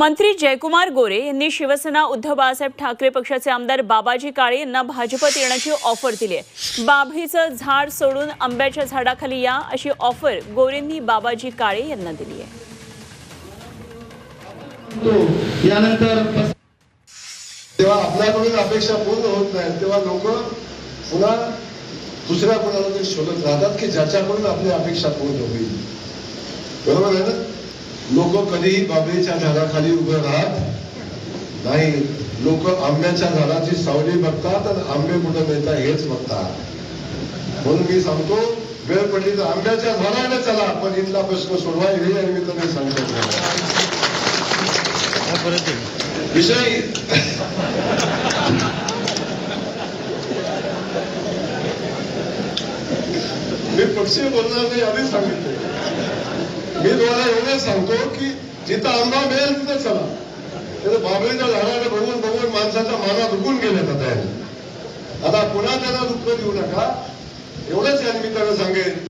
मंत्री जयकुमार गोरे यांनी शिवसेना उद्धव बाळासाहेब ठाकरे पक्षाचे आमदार बाबाजी काळे यांना भाजपत येण्याची ऑफर दिली आहे. बाभळीचं झाड सोडून आंब्याच्या झाडाखाली या अशी ऑफर गोरेंनी बाबाजी काळे यांना दिली आहे. यानंतर तेव्हा आपल्याकडून अपेक्षा पूर्ण होत नाही तेव्हा लोक पुन्हा दुसऱ्या कोणाला शोधत राहतात की ज्याच्याकडून आपली अपेक्षा पूर्ण होईल. बरोबर आहे ना? लोक कधीही बाबरीच्या झाडाखाली उभं राहत नाही. लोक आंब्याच्या झाडाची सावली बघतात आणि आंबे कुठं मिळतात हेच बघतात. म्हणून मी सांगतो वेळ पडली तर आंब्याच्या झाडाने चला पण इथला प्रश्न सोडवा हे आणि मी तुम्ही सांगतो. विषय मी पक्षी बोलणार नाही आधीच सांगितले. मी तुम्हाला एवढे सांगतो की जिथं आंबा मिळेल तिथं चला. तिथं बाबळीच्या झाडाला बघून बघून माणसाच्या माना दुखून गेले आता आता पुन्हा त्यांना दुःख देऊ नका. एवढंच या निमित्तानं सांगेन.